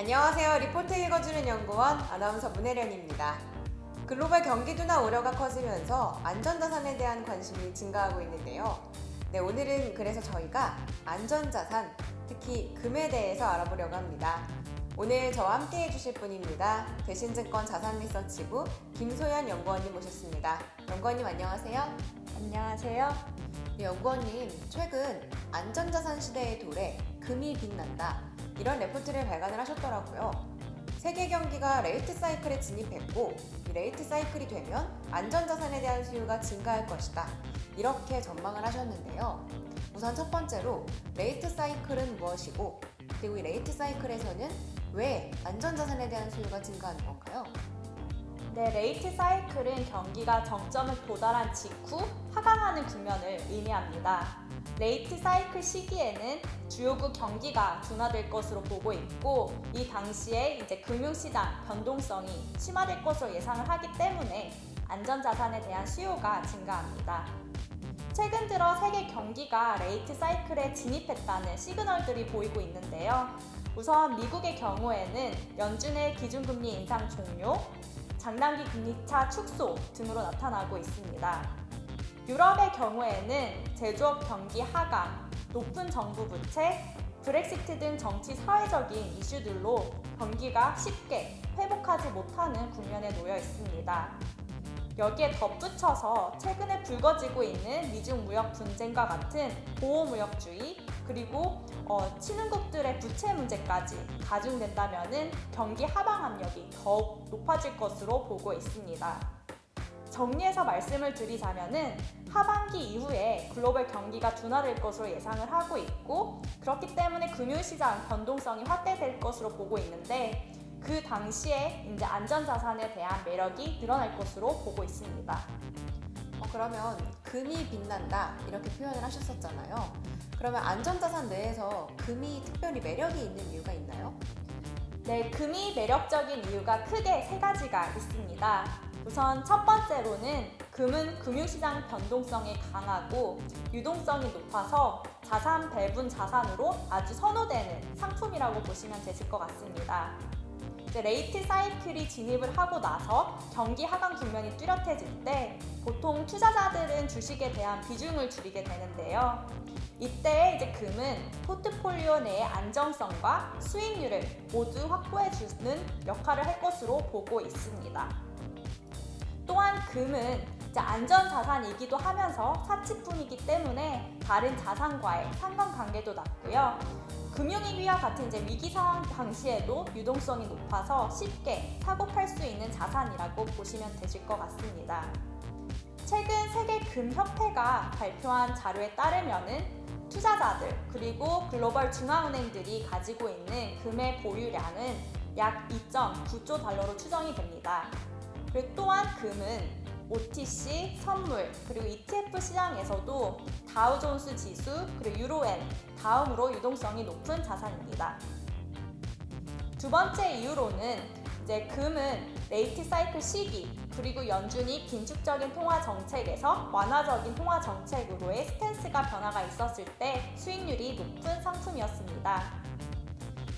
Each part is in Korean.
안녕하세요. 리포트 읽어주는 연구원 아나운서 문혜련입니다. 글로벌 경기 둔화 우려가 커지면서 안전자산에 대한 관심이 증가하고 있는데요. 네, 오늘은 그래서 저희가 안전자산, 특히 금에 대해서 알아보려고 합니다. 오늘 저와 함께 해주실 분입니다. 대신증권 자산리서치부 김소연 연구원님 모셨습니다. 연구원님 안녕하세요. 안녕하세요. 네, 연구원님, 최근 안전자산 시대의 도래, 금이 빛난다. 이런 레포트를 발간을 하셨더라고요. 세계 경기가 레이트 사이클에 진입했고, 이 레이트 사이클이 되면 안전자산에 대한 수요가 증가할 것이다. 이렇게 전망을 하셨는데요. 우선 첫 번째로, 레이트 사이클은 무엇이고, 그리고 이 레이트 사이클에서는 왜 안전자산에 대한 수요가 증가하는 건가요? 네, 레이트 사이클은 경기가 정점을 도달한 직후 하강하는 국면을 의미합니다. 레이트 사이클 시기에는 주요국 경기가 둔화될 것으로 보고 있고 이 당시에 이제 금융시장 변동성이 심화될 것으로 예상을 하기 때문에 안전자산에 대한 수요가 증가합니다. 최근 들어 세계 경기가 레이트 사이클에 진입했다는 시그널들이 보이고 있는데요. 우선 미국의 경우에는 연준의 기준금리 인상 종료, 장단기 금리차 축소 등으로 나타나고 있습니다. 유럽의 경우에는 제조업 경기 하강, 높은 정부 부채, 브렉시트 등 정치 사회적인 이슈들로 경기가 쉽게 회복하지 못하는 국면에 놓여 있습니다. 여기에 덧붙여서 최근에 불거지고 있는 미중 무역 분쟁과 같은 보호무역주의 그리고 어, 친흥국들의 부채 문제까지 가중된다면 경기 하방 압력이 더욱 높아질 것으로 보고 있습니다. 정리해서 말씀을 드리자면은 하반기 이후에 글로벌 경기가 둔화될 것으로 예상을 하고 있고 그렇기 때문에 금융시장 변동성이 확대될 것으로 보고 있는데 그 당시에 이제 안전자산에 대한 매력이 늘어날 것으로 보고 있습니다. 어, 그러면 금이 빛난다 이렇게 표현을 하셨었잖아요. 그러면 안전자산 내에서 금이 특별히 매력이 있는 이유가 있나요? 네, 금이 매력적인 이유가 크게 세 가지가 있습니다. 우선 첫 번째로는 금은 금융시장 변동성이 강하고 유동성이 높아서 자산 배분 자산으로 아주 선호되는 상품이라고 보시면 되실 것 같습니다. 이제 레이트 사이클이 진입을 하고 나서 경기 하강 국면이 뚜렷해질 때 보통 투자자들은 주식에 대한 비중을 줄이게 되는데요. 이때 이제 금은 포트폴리오 내의 안정성과 수익률을 모두 확보해 주는 역할을 할 것으로 보고 있습니다. 또한 금은 이제 안전 자산이기도 하면서 사치품이기 때문에 다른 자산과의 상관관계도 낮고요. 금융위기와 같은 이제 위기 상황 당시에도 유동성이 높아서 쉽게 사고 팔 수 있는 자산이라고 보시면 되실 것 같습니다. 최근 세계 금협회가 발표한 자료에 따르면은 투자자들 그리고 글로벌 중앙은행들이 가지고 있는 금의 보유량은 약 2.9조 달러로 추정이 됩니다. 그리고 또한 금은 OTC, 선물, 그리고 ETF 시장에서도 다우존스 지수, 그리고 유로엔 다음으로 유동성이 높은 자산입니다. 두 번째 이유로는 이제 금은 레이트 사이클 시기 그리고 연준이 긴축적인 통화 정책에서 완화적인 통화 정책으로의 스탠스가 변화가 있었을 때 수익률이 높은 상품이었습니다.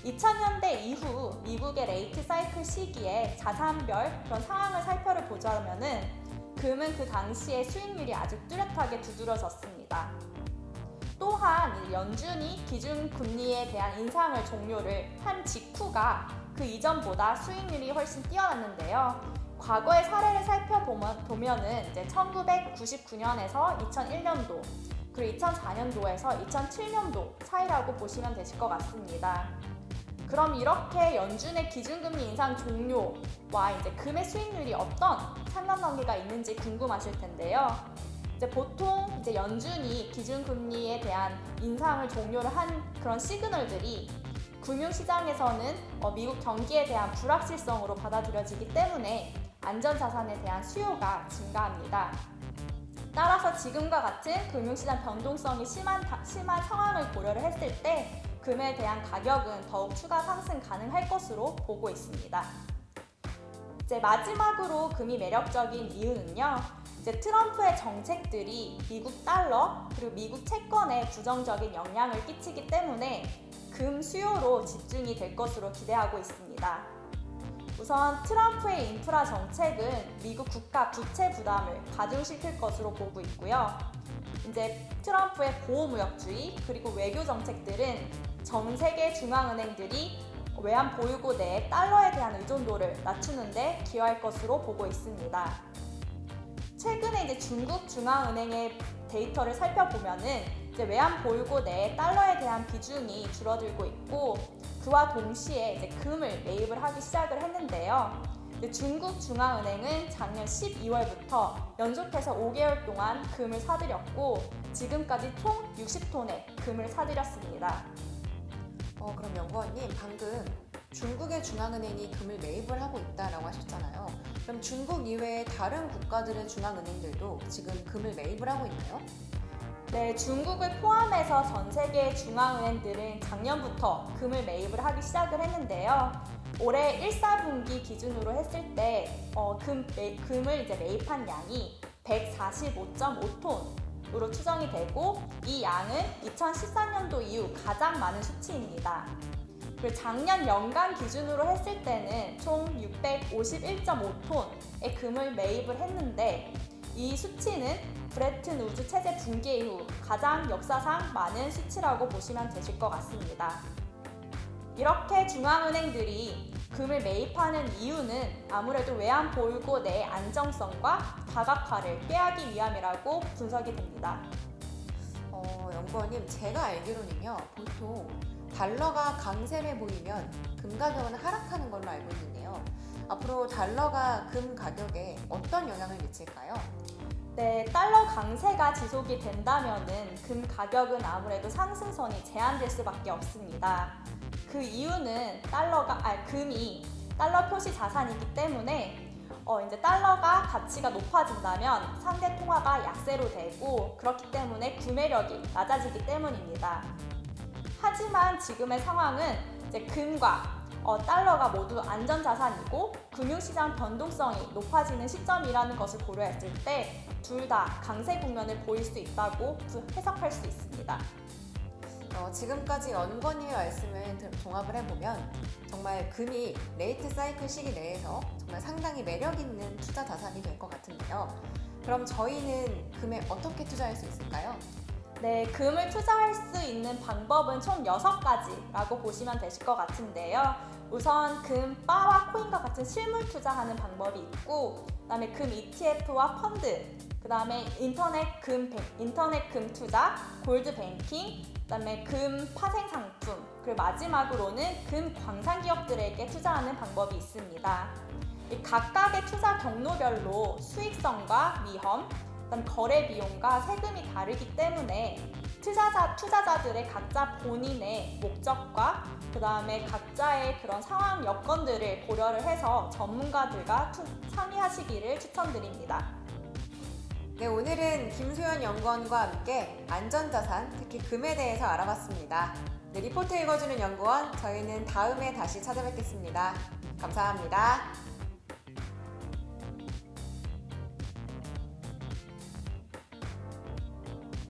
2000년대 이후 미국의 레이트 사이클 시기에 자산별 그런 상황을 살펴보자면은 금은 그 당시에 수익률이 아주 뚜렷하게 두드러졌습니다. 또한 이 연준이 기준 금리에 대한 인상을 종료를 한 직후가 그 이전보다 수익률이 훨씬 뛰어났는데요. 과거의 사례를 살펴보면은 이제 1999년에서 2001년도 그리고 2004년도에서 2007년도 차이라고 보시면 되실 것 같습니다. 그럼 이렇게 연준의 기준금리 인상 종료와 이제 금의 수익률이 어떤 상관관계가 있는지 궁금하실 텐데요. 이제 보통 이제 연준이 기준금리에 대한 인상을 종료를 한 그런 시그널들이 금융시장에서는 어, 미국 경기에 대한 불확실성으로 받아들여지기 때문에 안전자산에 대한 수요가 증가합니다. 따라서 지금과 같은 금융시장 변동성이 심한, 심한 상황을 고려를 했을 때 금에 대한 가격은 더욱 추가 상승 가능할 것으로 보고 있습니다. 이제 마지막으로 금이 매력적인 이유는요. 이제 트럼프의 정책들이 미국 달러 그리고 미국 채권에 부정적인 영향을 끼치기 때문에 금 수요로 집중이 될 것으로 기대하고 있습니다. 우선 트럼프의 인프라 정책은 미국 국가 부채 부담을 가중시킬 것으로 보고 있고요. 이제 트럼프의 보호무역주의 그리고 외교 정책들은 전 세계 중앙은행들이 외환 보유고 내 달러에 대한 의존도를 낮추는데 기여할 것으로 보고 있습니다. 최근에 이제 중국 중앙은행의 데이터를 살펴보면은 이제 외환 보유고 내 달러에 대한 비중이 줄어들고 있고 그와 동시에 이제 금을 매입을 하기 시작을 했는데요. 중국 중앙은행은 작년 12월부터 연속해서 5개월 동안 금을 사들였고 지금까지 총 60톤의 금을 사들였습니다. 어, 그럼 연구원님 방금 중국의 중앙은행이 금을 매입을 하고 있다라고 하셨잖아요. 그럼 중국 이외의 다른 국가들의 중앙은행들도 지금 금을 매입을 하고 있나요? 네, 중국을 포함해서 전 세계 중앙은행들은 작년부터 금을 매입을 하기 시작을 했는데요. 올해 1, 4분기 기준으로 했을 때 어, 금, 매, 금을 이제 매입한 양이 145.5톤 으로 추정이 되고 이 양은 2014년도 이후 가장 많은 수치입니다. 그리고 작년 연간 기준으로 했을 때는 총 651.5톤의 금을 매입을 했는데 이 수치는 브레튼 우주 체제 붕괴 이후 가장 역사상 많은 수치라고 보시면 되실 것 같습니다. 이렇게 중앙은행들이 금을 매입하는 이유는 아무래도 외환 보유고 내 안정성과 다각화를 꾀하기 위함이라고 분석이 됩니다. 어, 연구원님 제가 알기로는요 보통 달러가 강세를 보이면 금 가격은 하락하는 걸로 알고 있는데요. 앞으로 달러가 금 가격에 어떤 영향을 미칠까요? 네, 달러 강세가 지속이 된다면은 금 가격은 아무래도 상승선이 제한될 수밖에 없습니다. 그 이유는 달러가 아 금이 달러 표시 자산이기 때문에 어 이제 달러가 가치가 높아진다면 상대 통화가 약세로 되고 그렇기 때문에 구매력이 낮아지기 때문입니다. 하지만 지금의 상황은 이제 금과 어, 달러가 모두 안전 자산이고 금융시장 변동성이 높아지는 시점이라는 것을 고려했을 때 둘 다 강세 국면을 보일 수 있다고 부- 해석할 수 있습니다. 어, 지금까지 연구원님의 말씀을 들- 종합을 해보면 정말 금이 레이트 사이클 시기 내에서 정말 상당히 매력 있는 투자 자산이 될 것 같은데요. 그럼 저희는 금에 어떻게 투자할 수 있을까요? 네, 금을 투자할 수 있는 방법은 총 6가지라고 보시면 되실 것 같은데요. 우선 금, 바와 코인과 같은 실물 투자하는 방법이 있고, 그 다음에 금 ETF와 펀드, 그 다음에 인터넷 금 뱅- 인터넷 금 투자, 골드 뱅킹, 그 다음에 금 파생 상품, 그리고 마지막으로는 금 광산 기업들에게 투자하는 방법이 있습니다. 이 각각의 투자 경로별로 수익성과 위험, 그다음 거래 비용과 세금이 다르기 때문에 투자자 투자자들의 각자 본인의 목적과 그 다음에 각자의 그런 상황 여건들을 고려를 해서 전문가들과 투- 상의하시기를 추천드립니다. 네, 오늘은 김소연 연구원과 함께 안전자산, 특히 금에 대해서 알아봤습니다. 네, 리포트 읽어주는 연구원, 저희는 다음에 다시 찾아뵙겠습니다. 감사합니다.